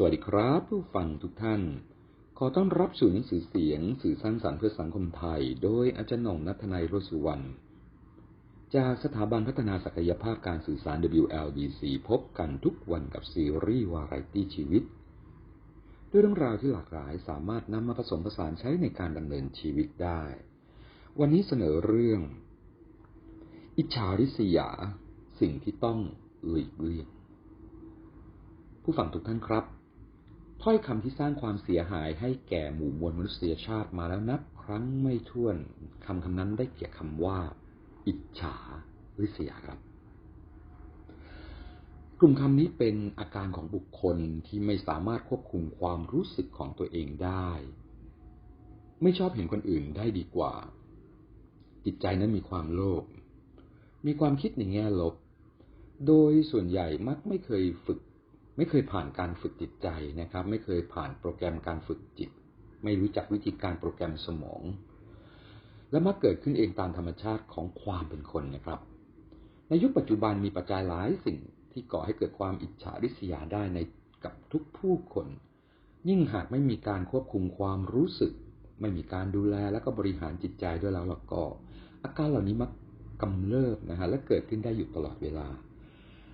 สวัสดีครับผู้ฟังทุกท่าน ขอต้อนรับสู่หนังสือเสียง สื่อสร้างสรรค์เพื่อสังคมไทย โดยอาจารย์หน่องนัทนายโรสุวรรณจากสถาบันพัฒนาศักยภาพการสื่อสาร WLBC พบกันทุกวันกับซีรีส์วาไรตี้ชีวิต ด้วยเรื่องราวที่หลากหลายสามารถนำมาผสมผสานใช้ในการดำเนินชีวิตได้ วันนี้เสนอเรื่อง อิจฉาริษยา สิ่งที่ต้องหลีกเลี่ยงผู้ฟังทุกท่านครับ ถ้อยคำที่สร้างความเสียหายให้แก่หมู่มวลมนุษยชาติมาแล้วนับครั้งไม่ถ้วนคำคำนั้นได้เกี่ยคำว่า อิจฉาริษยาครับกลุ่มคำนี้เป็นอาการของบุคคลที่ไม่สามารถควบคุมความรู้สึกของตัวเองได้ ไม่ชอบเห็นคนอื่นได้ดีกว่า จิตใจนั้นมีความโลภมีความคิดในแง่ลบ โดยส่วนใหญ่มักไม่เคยฝึก ไม่เคยผ่านการฝึกจิตใจนะครับ ไม่เคยผ่านโปรแกรมการฝึกจิต ไม่รู้จักวิธีการโปรแกรมสมอง และมักเกิดขึ้นเองตามธรรมชาติของความเป็นคนนะครับ ในยุคปัจจุบันมีปัจจัยหลายสิ่งที่ก่อให้เกิดความอิจฉาริษยาได้ในกับทุกผู้คน ยิ่งหากไม่มีการควบคุมความรู้สึก ไม่มีการดูแลและก็บริหารจิตใจด้วยแล้วล่ะก็ อาการเหล่านี้มักกำเริบนะฮะและเกิดขึ้นได้อยู่ตลอดเวลา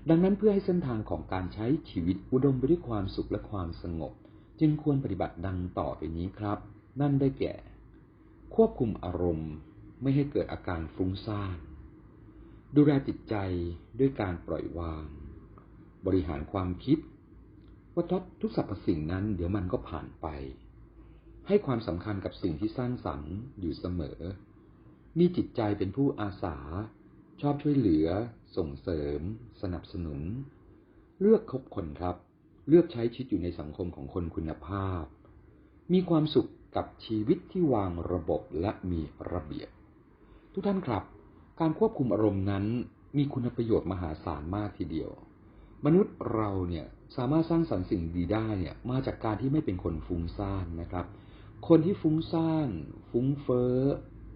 ดังนั้นเพื่อให้เส้นทางของการใช้ชีวิตอุดมไปด้วยความสุขและความสงบ จึงควรปฏิบัติดังต่อไปนี้ครับ นั่นได้แก่ ควบคุมอารมณ์ไม่ให้เกิดอาการฟุ้งซ่านดูแลจิตใจด้วยการปล่อยวาง บริหารความคิด ว่าทุกสรรพสิ่งนั้นเดี๋ยวมันก็ผ่านไป ให้ความสำคัญกับสิ่งที่สร้างสรรค์อยู่เสมอ มีจิตใจเป็นผู้อาสา ชอบช่วยเหลือ ส่งเสริม สนับสนุน เลือกคบคนครับ เลือกใช้ชีวิตอยู่ในสังคมของคนคุณภาพ มีความสุขกับชีวิตที่วางระบบและมีระเบียบ ทุกท่านครับ การควบคุมอารมณ์นั้นมีคุณประโยชน์มหาศาลมากทีเดียว มนุษย์เราเนี่ยสามารถสร้างสรรค์สิ่งดีได้เนี่ยมาจากการที่ไม่เป็นคนฟุ้งซ่านนะครับ คนที่ฟุ้งซ่าน ฟุ้งเฟ้อ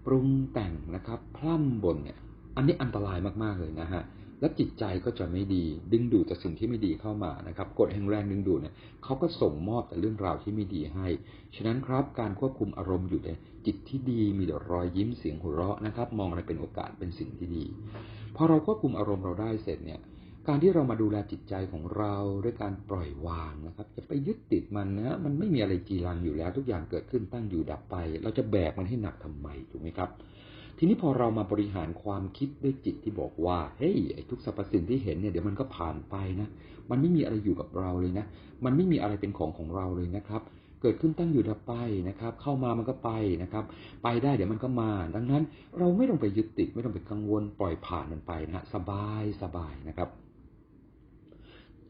ปรุงแต่งนะครับ พล่ำบ่นเนี่ย อันนี้อันตรายมากๆเลยนะฮะและจิตใจก็จะไม่ดี ดึงดูดแต่สิ่งที่ไม่ดีเข้ามานะครับกฎแห่งแรงดึงดูดเนี่ยเขาก็ส่งมอบแต่เรื่องราวที่ไม่ดีให้ ฉะนั้นครับการควบคุมอารมณ์อยู่ในจิตที่ดีมีแต่รอยยิ้มเสียงหัวเราะนะครับ มองอะไรเป็นโอกาสเป็นสิ่งที่ดี พอเราควบคุมอารมณ์เราได้เสร็จเนี่ยการที่เรามาดูแลจิตใจของเราด้วยการปล่อยวางนะครับ จะไปยึดติดมันนะมันไม่มีอะไรจีรังอยู่แล้ว ทุกอย่างเกิดขึ้นตั้งอยู่ดับไป เราจะแบกมันให้หนักทำไมถูกไหมครับ ทีนี้พอเรามาบริหารความคิดด้วยจิตที่บอกว่า เฮ้ยไอ้ทุกสรรพสิ่งที่เห็นเนี่ยเดี๋ยวมันก็ผ่านไปนะ มันไม่มีอะไรอยู่กับเราเลยนะ มันไม่มีอะไรเป็นของของเราเลยนะครับ เกิดขึ้นตั้งอยู่ดับไปนะครับ เข้ามามันก็ไปนะครับ ไปได้เดี๋ยวมันก็มา ดังนั้นเราไม่ต้องไปยึดติดไม่ต้องไปกังวลปล่อยผ่านมันไปนะสบายสบายนะครับ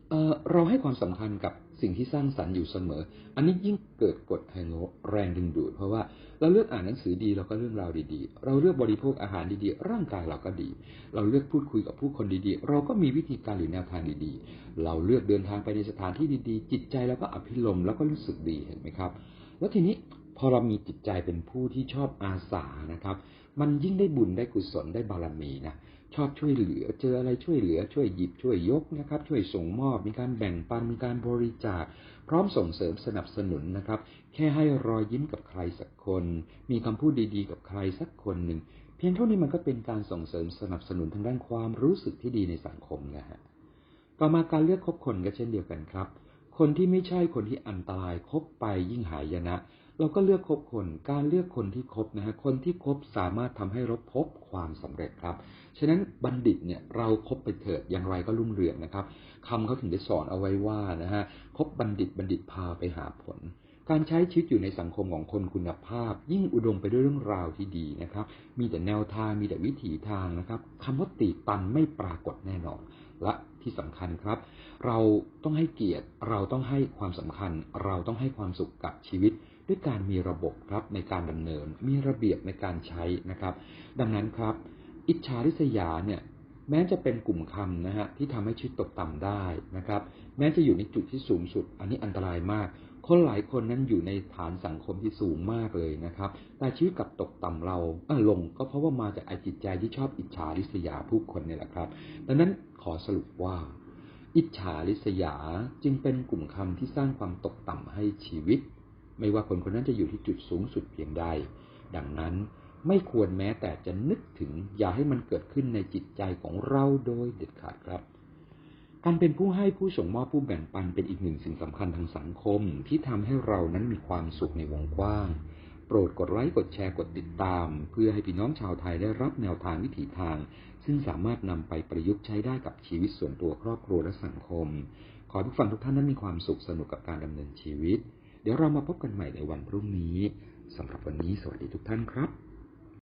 เเราให้ความสำคัญกับ สิ่งที่สร้างสรรค์อยู่เสมอ อันนี้ยิ่งเกิดกฎแห่งแรงดึงดูด เพราะว่าเราเลือกอ่านหนังสือดีเราก็เรื่องราวดีๆ เราเลือกบริโภคอาหารดีๆ ร่างกายเราก็ดี เราเลือกพูดคุยกับผู้คนดีๆ เราก็มีวิธีการหรือแนวทางดีๆ เราเลือกเดินทางไปในสถานที่ดีๆ จิตใจเราก็อภิรมแล้วก็รู้สึกดีเห็นไหมครับ แล้วทีนี้พอเรามีจิตใจเป็นผู้ที่ชอบอาสานะครับ มันยิ่งได้บุญได้กุศลได้บารมีนะ ชอบช่วยเหลือ เจออะไรช่วยเหลือ ช่วยหยิบช่วยยกนะครับ ช่วยส่งมอบ มีการแบ่งปัน มีการบริจาค พร้อมส่งเสริมสนับสนุนนะครับ แค่ให้รอยยิ้มกับใครสักคน มีคำพูดดีๆ กับใครสักคนหนึ่ง เพียงเท่านี้มันก็เป็นการส่งเสริมสนับสนุนทางด้านความรู้สึกที่ดีในสังคมนะฮะ ต่อมาการเลือกคบคนก็เช่นเดียวกันครับ คนที่ไม่ใช่คนที่อันตรายคบไปยิ่งหายนะ เราก็เลือกคบคน การเลือกคนที่คบนะฮะคนที่คบสามารถทำให้เราพบความสำเร็จครับ ฉะนั้นบัณฑิตเนี่ยเราครบไปเถิดอย่างไรก็รุ่งเรืองนะครับคำเขาถึงได้สอนเอาไว้ว่านะฮะคบบัณฑิตบัณฑิตพาไปหาผลการใช้ชีวิตอยู่ในสังคมของคนคุณภาพ ยิ่งอุดมไปด้วยเรื่องราวที่ดีนะครับ มีแต่แนวทางมีแต่วิถีทางนะครับคำว่าตีตันไม่ปรากฏแน่นอน และที่สำคัญครับ เราต้องให้เกียรติเราต้องให้ความสำคัญ เราต้องให้ความสุขกับชีวิต ด้วยการมีระบบครับในการดำเนิน มีระเบียบในการใช้นะครับ ดังนั้นครับ อิจฉาริษยาเนี่ย แม้จะเป็นกลุ่มคำนะฮะที่ทำให้ชีวิตตกต่ำได้นะครับ แม้จะอยู่ในจุดที่สูงสุด อันนี้อันตรายมาก คนหลายคนนั้นอยู่ในฐานสังคมที่สูงมากเลยนะครับ แต่ชีวิตกลับตกต่ำเราอลงก็เพราะว่ามาจากไอจิตใจที่ชอบอิจฉาริษยาผู้คนนี่แหละครับ ดังนั้นขอสรุปว่า อิจฉาริษยาจึงเป็นกลุ่มคำที่สร้างความตกต่ำให้ชีวิต ไม่ว่าคนคนนั้นจะอยู่ที่จุดสูงสุดเพียงใด ดังนั้น ไม่ควรแม้แต่จะนึกถึง อย่าให้มันเกิดขึ้นในจิตใจของเราโดยเด็ดขาดครับ การเป็นผู้ให้ผู้ส่งมอบผู้แบ่งปันเป็นอีกหนึ่งสิ่งสำคัญทางสังคมที่ทำให้เรานั้นมีความสุขในวงกว้าง โปรดกดไลค์กดแชร์กดติดตาม เพื่อให้พี่น้องชาวไทยได้รับแนวทางวิถีทาง ซึ่งสามารถนำไปประยุกต์ใช้ได้กับชีวิตส่วนตัวครอบครัวและสังคม ขอให้ผู้ฟังทุกท่านนั้นมีความสุขสนุกกับการดำเนินชีวิต เดี๋ยวเรามาพบกันใหม่ในวันพรุ่งนี้สำหรับวันนี้สวัสดีทุกท่านครับ